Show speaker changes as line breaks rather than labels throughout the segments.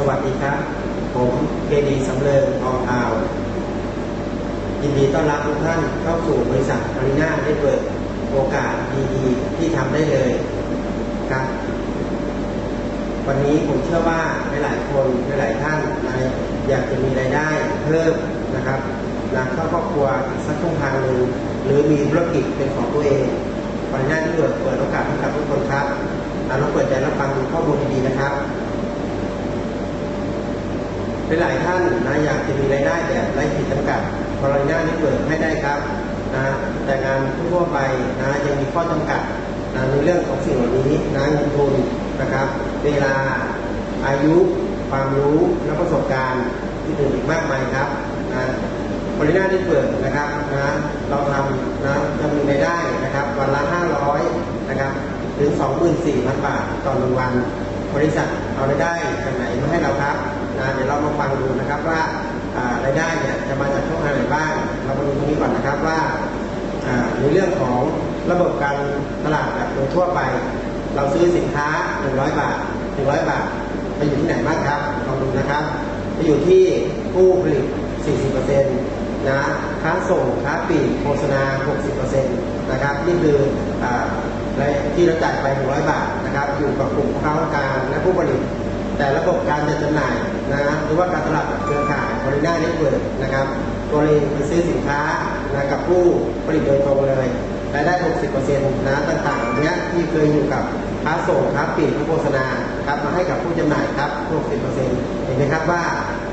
สวัสดีครับ ผมเกดีสำเริงทองอาว ยินดีต้อนรับทุกท่านเข้าสู่บริษัทอารีนาได้เปิดโอกาสดีๆที่ทำได้เลยครับ วันนี้ผมเชื่อว่าหลายๆคนหลายๆท่านนอยากจะมีรายได้เพิ่มนะครับนะเข้าครอบครัวสักช่องทางหนึ่งหรือมีธุรกิจเป็นของตัวเองวันนี้ที่เปิดเปิดโอกาสให้กับทุกคนครับอะเราเปิดใจรับฟังข้อมูลดีๆนะครับ หลายท่านนะอยากจะมีรายได้แบบไร้ขีดจำกัดบริณานี้เปิดให้ได้ครับนะแต่งานทั่วไปนะยังมีข้อจำกัดนะในเรื่องของสิ่งเหล่านี้นะเงินทุนนะครับ เวลาอายุความรู้และประสบการณ์ที่อื่นอีกมากมายครับนะบริณาที่เปิดนะครับนะเราทำนะจะมีรายได้นะครับวันละ500นะครับถึง 24,000 บาทต่อหนึ่งวัน บริษัทเอารายได้จากไหนมาให้เราครับ เดี๋ยวเรามาฟังดูนะครับว่ารายได้เนี่ยจะมาจากช่องทางไหนบ้าง เรามาดูตรงนี้ก่อนนะครับว่าในเรื่องของระบบการตลาดแบบโดยทั่วไป เราซื้อสินค้า 100 บาท 100 บาท ไปอยู่ที่ไหนบ้างครับลองดูนะครับ ไปอยู่ที่ผู้ผลิต 40%นะค้าส่งค้าปลีกโฆษณา 60%นะครับนี่คืออที่เราจ่ายไป 100 บาทนะครับ อยู่กับกลุ่มผู้ค้ากางและผู้ผลิต แต่ระบบการจัดจำหน่ายนะหรือว่าการตลาดแบบเครือข่ายบริณาเน็ตเวิร์กนะครับตัวเองไปซื้อสินค้านะกับผู้ผลิตโดยตรงเลยรายได้ 60%นะต่างๆเนี้ยที่เคยอยู่กับค้าส่งค้าปลีกค้าโฆษณาครับมาให้กับผู้จำหน่ายครับ 60%เห็นไหมครับว่า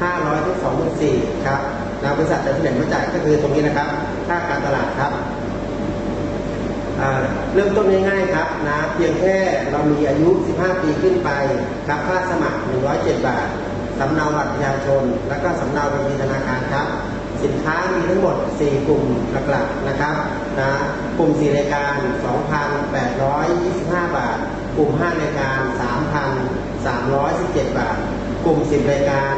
500ถึง24,000ครับนะบริษัทจะที่ไหนมาจ่ายก็คือตรงนี้นะครับ ค่าการตลาดครับอ่า เริ่มต้นง่ายๆครับนะเพียงแค่เรามีอายุ 15 ปีขึ้นไปครับค่าสมัคร 107 บาทสำเนาบัตรประชาชน แล้วก็สำเนาบัญชีธนาคารครับ สินค้ามีทั้งหมด 4 กลุ่มหลักๆนะครับนะกลุ่ม 4 รายการ 2,825 บาท กลุ่ม 5 รายการ 3,317 บาท กลุ่ม 10 รายการ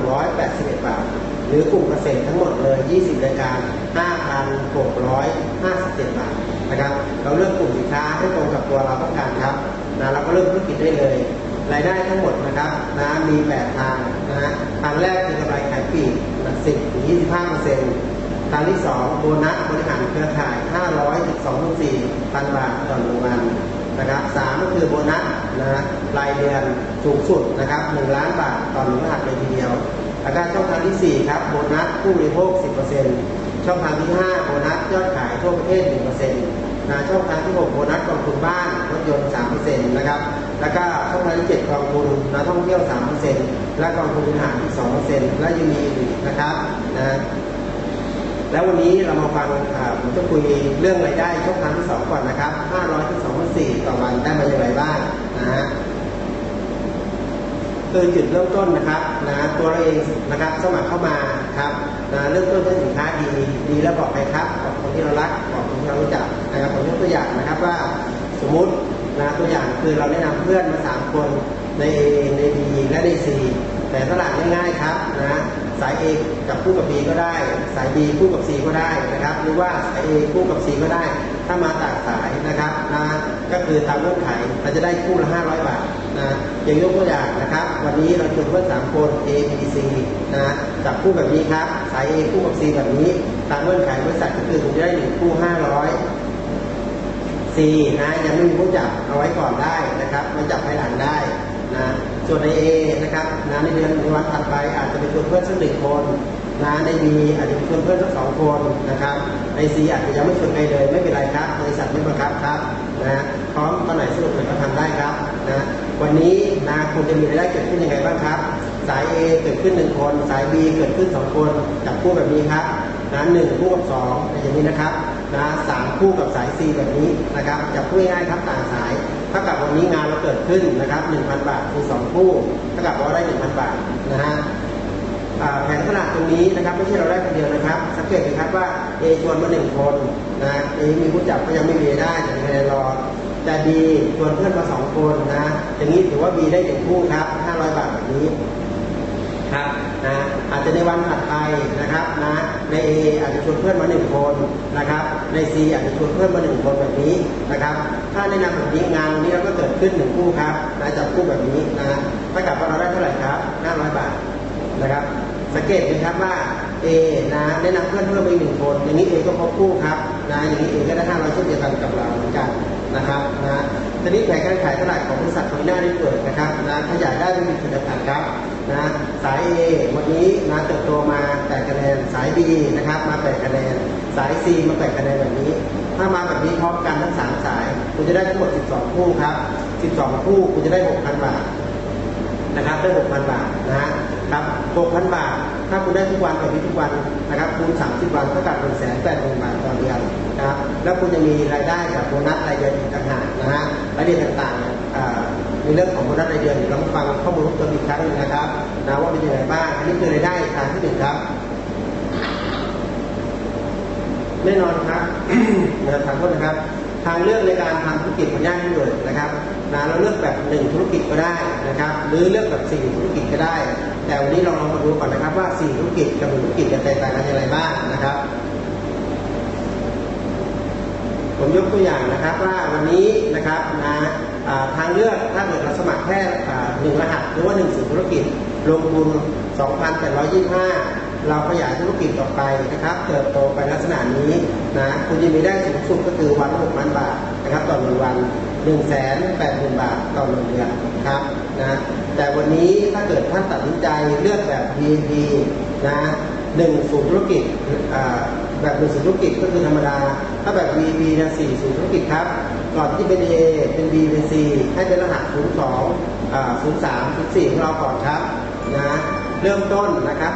3,681 บาท หรือกลุ่มเกษตรทั้งหมดเลย 20 รายการ 5,657 บาทนะครับ เราเลือกกลุ่มสินค้าให้ ตัวเราต้องการครับนะเราก็เริ่มธุรกิจได้เลยรายได้ทั้งหมดนะครับนะมี8ทางนะฮะทางแรกคือกำไรขายปีกนะ10ถึง25เปอร์เซ็นต์ทางที่2โบนัสบริหารเครือข่าย500ถึง24,000บาทต่อหนึ่งวันนะครับสามก็คือโบนัสนะรายเดือนสูงสุดนะครับ1ล้านบาทต่อหนึ่งรหัสเลยทีเดียวแล้วก็ช่องทางที่4ครับโบนัสผู้บริโภค10%ช่องทางที่5โบนัสยอดขายทั่วประเทศ1%นต์ะช่องทางที่6โบนัสกองทุนบ้านรถยนต์3%นะครับแล้วก็ช่องทางที่7กองทุนนักท่องเที่ยว 3%และกองทุนบริหารอีก2%และยังมีอื่นะครับนะแล้ววันนี้เรามาฟังผมจะคุยเรื่องรายได้ช่องทางที่ 2 ก่อนนะครับ500ถึง2,400ต่อวันได้มาอย่างไรบ้างนะฮะคือจุดเริ่มต้นนะครับนะตัวเราเองนะครับสมัครเข้ามาครับนะเริ่มต้นด้วยสินค้าดีดีแล้วบอกใครครับบอกคนที่เรารักบอกคนที่เรารู้จัก นะครับผมยกตัวอย่างนะครับว่าสมมุตินะตัวอย่างคือเราแนะนำเพื่อนมาสามคนใน A ใน B และใน C แต่ตลาดง่ายๆครับนะสาย A กับคู่กับ B ก็ได้ สาย B คู่กับ C ก็ได้นะครับ หรือว่าสาย A คู่กับ C ก็ได้ ถ้ามาต่างสายนะครับนะก็คือตามเงื่อนไขเราจะได้คู่ละ 500 บาทนะอย่างยกตัวอย่างนะครับ วันนี้เราชวนเพื่อนสามคน A B C นะจับคู่แบบนี้ครับ สาย A คู่กับ C แบบนี้ ตามเงื่อนไขบริษัทก็คือคุณจะได้หนึ่งคู่ 500 C นะยังไม่มีผู้จับเอาไว้ก่อนได้นะครับมาจับภายหลังได้นะส่วนใน A นะครับนะในเดือนในวันถัดไปอาจจะไปชวนเพื่อนสักหนึ่งคนนะใน B อาจจะไปชวนเพื่อนสักสองคนนะครับใน C อาจจะยังไม่ชวนใครเลยไม่เป็นไรครับบริษัทไม่บังคับครับนะพร้อมตอนไหนสะดวกไหนก็ทำได้ครับนะวันนี้นะคุณจะมีรายได้เกิดขึ้นยังไงบ้างครับ สาย A เกิดขึ้นหนึ่งคน สาย B เกิดขึ้นสองคนจับคู่แบบนี้ครับนะหนึ่งคู่กับสองอย่างนี้นะครับ นะสามคู่กับสาย C แบบนี้นะครับจะพูดง่ายๆครับต่างสายเท่ากับวันนี้งานเราเกิดขึ้นนะครับ1,000 บาทคือ2คู่เท่ากับว่าได้ 1,000 บาทนะฮะอ่าแผนขนาดตรงนี้นะครับไม่ใช่เราได้คนเดียวนะครับ สังเกตไหมครับว่า A ชวนมาหนึ่งคนนะ A มีผู้จับก็ยังไม่มีได้แต่ยังไงรอจะ B ชวนเพื่อนมาสองคนนะอย่างนี้ถือว่า B ได้หนึ่งคู่ครับ500 บาทแบบนี้ครับนะอาจจะในวันถัดไปนะครับนะ ใน A อาจจะชวนเพื่อนมาหนึ่งคนนะครับ ใน C อาจจะชวนเพื่อนมาหนึ่งคนแบบนี้นะครับ ถ้าแนะนำแบบนี้งานนี้เราก็เกิดขึ้นหนึ่งคู่ครับนะจับคู่แบบนี้นะถ้ากับว่าเราได้เท่าไหร่ครับ500 บาทนะครับ สังเกตไหมครับว่า A นะแนะนำเพื่อนเพิ่มไปอีกหนึ่งคน อย่างนี้ A ก็ครบคู่ครับนะอย่างนี้ A ก็ได้500เช่นเดียวกันกับเราเหมือนกันนะครับนะทีนี้แผนการขายตลาดของบริษัทคอมบิน่าได้เปิดนะครับนะขยายได้ไม่มีขีดจำกัดครับนะสาย A วันนี้นะเติบโตมา8คะแนน B นะครับ มา8คะแนน สาย C มา8คะแนนแบบนี้ ถ้ามาแบบนี้พร้อมกันทั้งสามสาย คุณจะได้ทั้งหมด 12 คู่ครับ 12 คู่คุณจะได้ 6,000 บาทนะครับได้ 6,000 บาทนะฮะครับ 6,000 บาท ถ้าคุณได้ทุกวันแบบนี้ทุกวันนะครับคูณ 30 วันก็กลับเท่ากับ1 8 0 0 0 0บาทต่อเดือนนะครับ แล้วคุณจะมีรายได้จากโบนัสรายเดือนอีกต่างหากนะฮะรายเดือนต่างๆในเรื่องของโบนัสรายเดือนเดี๋ยวเราฟังข้อมูลเพิ่มอีกครั้งนึงนะครับนะว่าเป็นยังไงบ้างอันนี้คือรายได้ทางที่หนึ่งครับ แน่นอนครับนะทางโทษนะครับ ทางเลือกในการทำธุรกิจของย่านที่เกิดนะครับนะเราเลือกแบบหนึ่งธุรกิจก็ได้นะครับ หรือเลือกแบบสี่ธุรกิจก็ได้ แต่วันนี้เราลองมาดูก่อนนะครับว่าสี่ธุรกิจกับหนึ่งธุรกิจจะแตกต่างกันอย่างไรบ้างนะครับ ผมยกตัวอย่างนะครับว่าวันนี้นะครับนะทางเลือกถ้าเกิดเราสมัครแค่หนึ่งรหัสหรือว่าหนึ่งสื่อธุรกิจลงทุน 2,825 เราขยายธุรกิจออไปนะครับเติบโตไปลักษณะนี้นะคุณจะมีได้สูงสุดก็คือวันละ6,000บาทนะครับต่อหนึ่งวัน1 8 0 0 0 0บาทต่อหนึ่งเดือนครับนะแต่วันนี้ถ้าเกิดท่านตัดสินใจเลือกแบบ VIP นะหนึ่งศูนย์ธุรกิจแบบหนึ่งศูนย์ธุรกิจก็คือธรรมดา ถ้าแบบ VB นะสี่ศูนย์ธุรกิจครับ ก่อนที่เป็น A เป็น B เป็น C ให้เป็นรหัส 02อ่า03 04ของเราก่อนครับนะ เริ่มต้นนะครับ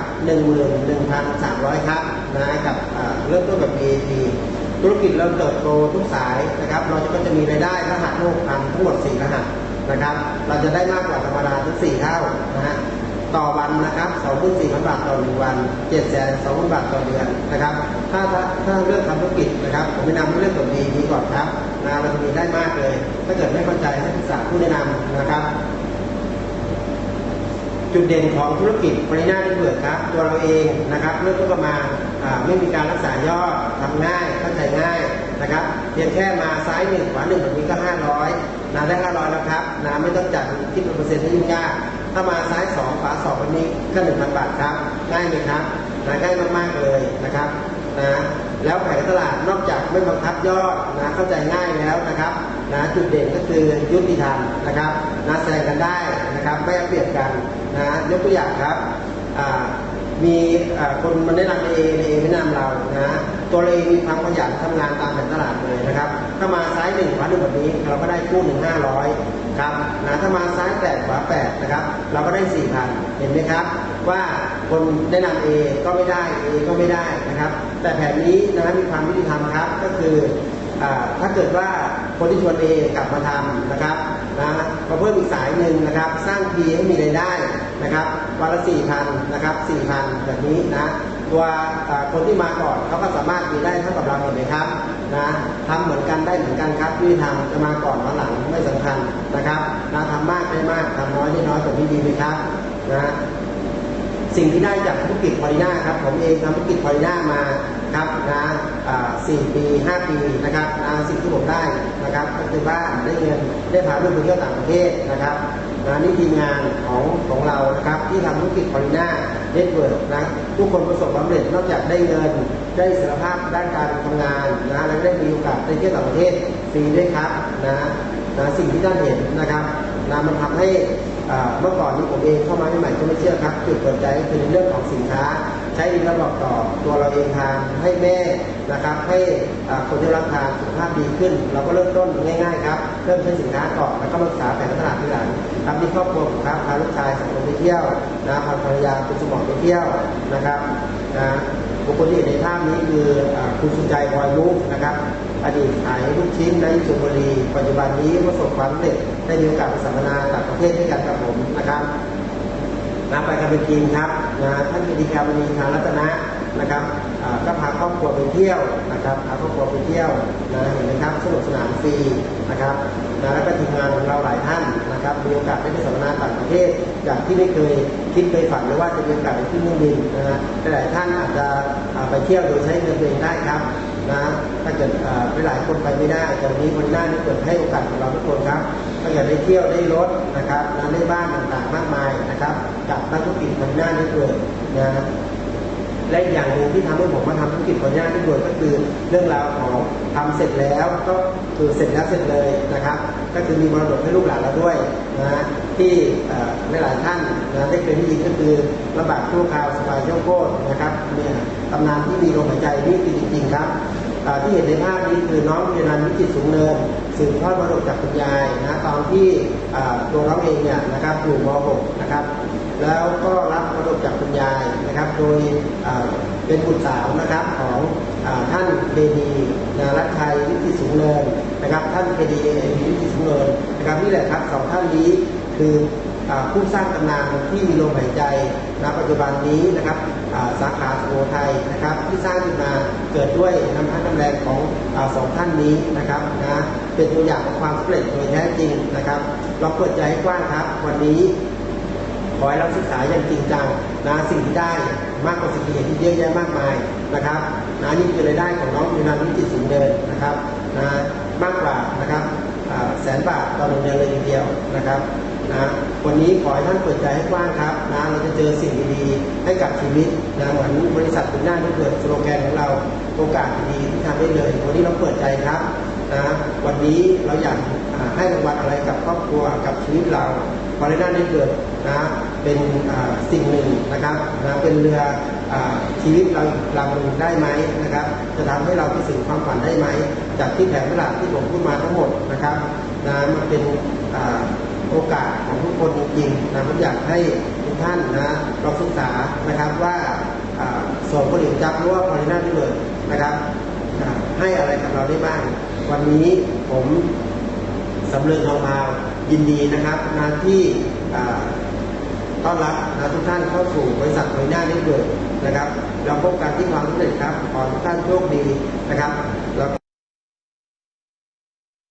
11,300 ครับนะกับเริ่มต้นแบบ VAT ธุรกิจเราเติบโตทุกสายนะครับ เราจะก็จะมีรายได้รหัส6,000ทั้งหมด4รหัสนะครับ เราจะได้มากกว่าธรรมดาถึง4เท่านะฮะต่อวันนะครับ2 4 0 0 บาทต่อหนึ่งวัน7,200 บาทต่อเดือนนะครับ ถ้าถ้าเลือกทำธุรกิจนะครับ ผมแนะนำเลือกตัวดีดีก่อนครับนะเราจะมีได้มากเลย ถ้าเกิดไม่เข้าใจให้ปรึกษาผู้แนะนำนะครับ จุดเด่นของธุรกิจบริณาที่เบิดครับ ตัวเราเองนะครับเริ่มต้นประมาณไม่มีการรักษายอดทำง่ายเข้าใจง่ายนะครับเพียงแค่มาซ้ายหนึ่งขวาหนึ่งแบบนี้ก็ 500นะได้ 500แล้วครับนะไม่ต้องจัดคิดเป็นเปอร์เซ็นต์ให้ยุ่งยากถ้ามาซ้ายสองขวาสองแบบนี้ก็1,000 บาทครับง่ายไหมครับนะง่ายมากๆเลยนะครับนะแล้วแผนตลาดนอกจากไม่บังคับยอดนะเข้าใจง่ายแล้วนะครับนะจุดเด่นก็คือยุติธรรมนะครับนะแซงกันได้นะครับไม่เอาเปรียบกัน นะยกตัวอย่างครับมีคนมาแนะนำเอเอแนะนำเรานะตัวเองมีความขยันทำงานตามแผนตลาดเลยนะครับถ้ามาซ้ายหนึ่งขวาหนึ่งแบบนี้เราก็ได้กู้หนึ่งห้าร้อยครับนะถ้ามาซ้ายแปดขวาแปดนะครับ เราก็ได้สี่พันเห็นไหมครับ ว่าคนแนะนำ A ก็ไม่ได้ A ก็ไม่ได้นะครับ แต่แผนนี้นะมีความยุติธรรมครับก็คือ ถ้าเกิดว่าคนที่ชวน A กลับมาทำนะครับนะมาเพิ่มอีกสายหนึ่งนะครับ สร้าง P ให้มีรายได้นะครับวันละสี่พันนะครับสี่พันแบบนี้นะตัวคนที่มาก่อนเขาก็สามารถมีได้เท่ากับเราเห็นไหมครับนะทำเหมือนกันได้เหมือนกันครับยุติธรรมจะมาก่อนมาหลังไม่สำคัญนะครับนะทำมากได้มากทำน้อยได้น้อยแบบนี้ดีไหมครับนะสิ่งที่ได้จากธุรกิจพอลิน่าครับผมเองทำธุรกิจพอลิน่ามา ครับนะสี่ปีห้าปีนะครับนะสิ่งที่ผมได้นะครับ ก็คือบ้านได้เงินได้พาลูกไปเที่ยวต่างประเทศนะครับนะนี่ทีมงานของของเรานะครับที่ทำธุรกิจพอลิน่าเน็ตเวิร์กนะทุกคนประสบความสำเร็จนอกจากได้เงินได้อิสรภาพด้านการทำงานนะและได้มีโอกาสได้เที่ยวต่างประเทศฟรีด้วยครับนะนะสิ่งที่ท่านเห็นนะครับนะมันทำให้เมื่อก่อนนี้ผมเองเข้ามาใหม่ๆก็ไม่เชื่อครับจุดเปิดใจก็คือเรื่องของสินค้า ใช้ดีแล้วบอกต่อตัวเราเองทานให้แม่นะครับ ให้คนที่รับทานสุขภาพดีขึ้น เราก็เริ่มต้นง่ายๆครับเริ่มใช้สินค้าก่อนแล้วก็มาศึกษาแผนตลาดที่หลังทำที่ครอบครัวครับพาลูกชายสองคนไปเที่ยวนะพาภรรยาคุณสมองไปเที่ยวนะครับนะบุคคลที่เห็นในภาพนี้คือคุณสุใจวอยลุกนะครับอดีตขายลูกชิ้นในสุพรรณบุรีปัจจุบันนี้ประสบความสำเร็จได้มีโอกาสสัมมนาต่างประเทศด้วยกันกับผมนะครับ นะไปกันเป็นทีมครับนะท่านกิติการมณีทางรัตนะนะครับก็พาครอบครัวไปเที่ยวนะครับพาครอบครัวไปเที่ยวนะเห็นไหมครับสนุกสนานฟรีนะครับนะแล้วก็ทีมงานของเราหลายท่านนะครับมีโอกาสได้ไปสัมมนาต่างประเทศอย่างที่ไม่เคยคิดเคยฝันเลยว่าจะมีโอกาสไปขึ้นเครื่องบินนะฮะหลายท่านอาจจะไปเที่ยวโดยใช้เงินเองได้ครับ นะถ้าเกิดเอ่หลายคนไปไม่ได้แต่วันนี้คนหน้านี่เปิดให้โอกาสของเราทุกคนครับถ้าเกิดได้เที่ยวได้รถนะครับได้บ้านต่างๆมากมายนะครับกับนักธุธุรกิจพันหน้าน็ตเวิร์กนะและอย่างหนึ่งที่ทำให้ผมมาทำธุรกิจพันหน้าน็ตเวิร์กก็คือเรื่องราวของทำเสร็จแล้วก็คือเสร็จแล้วเสร็จเลยนะครับ ก็คือมีมรดกให้ลูกหลานเราด้วยนะที่เอ่หลายๆท่านนะได้เคยได้ยินก็คือระบาดชั่วคราวสบายโยกโคตรนะครับเนี่ยตำนานที่มีลมหายใจนี่จริงๆครับ ที่เห็นในภาพนี้คือน้องเยนันวิจิตรสูงเนินสืบทอดมรดกจากคุณยายนะตอนที่ตัวน้องเองเนี่ยนะครับอยู่ม .6 นะครับ แล้วก็รับมรดกจากคุณยายนะครับ โดยเป็นบุตรสาวนะครับของอท่านเคดีนะรัชชัยวิจิตรสูงเนินนะครับ ท่านเคดีวิจิตรสูงเนินนะครับนี่แหละครับสองท่านนี้คือผู้สร้างตำนานที่มีลมหายใจณปัจจุบันนี้นะครับ สาขาสุโขทัยนะครับ ที่สร้างขึ้นมาเกิดด้วยน้ำพักน้ำแรงของอสองท่านนี้นะครับนะเป็นตัวอย่างของความสำเร็จโดยแท้จริงนะครับเราเปิดใจให้กว้างครับ วันนี้ขอให้เราศึกษาอย่างจริงจังนะสิ่งที่ได้มากกว่าสิ่งที่เห็นที่เยอะแยะมากมายนะครับนะนี่คือรายได้ของน้องยูนันวิจิตรสูงเดินนะครับนะมากกว่านะครับแสนบาทต่อหนึ่งเดือนเลยทีเดียวนะครับ นะวันนี้ขอให้ท่านเปิดใจให้กว้างครับนะเราจะเจอสิ่งดีๆให้กับชีวิตนะเหมือนบริษัทคุณหน้าที่เกิดสโลแกนของเราโอกาสดีๆที่ทำได้เลยวันนี้เราเปิดใจครับนะวันนี้เราอยากให้รางวัลอะไรกับครอบครัวกับชีวิตเราพอได้หน้าได้เกิดนะเป็นสิ่งหนึ่งนะครับนะเป็นเรืออชีวิตเราลำหนึ่งได้ไหมนะครับ จะทำให้เราไปถึงความฝันได้ไหม จากที่แผนตลาดที่ผมพูดมาทั้งหมดนะครับนะมันเป็น โอกาสของทุกคนจริงๆนะผมอยากให้ทุกท่านนะลองศึกษานะครับว่าส่วนผลิตจับหรือว่าพอลิน่าที่เบิร์นะครับ ให้อะไรกับเราได้บ้าง วันนี้ผมสำเริงทองพาวยินดีนะครับงานที่ต้อนรับนะทุกท่านเข้าสู่บริษัทโดยหน้าได้เกิดนะครับเราพบกันที่ความสำเร็จครับขอทุกท่านโชคดีนะครับ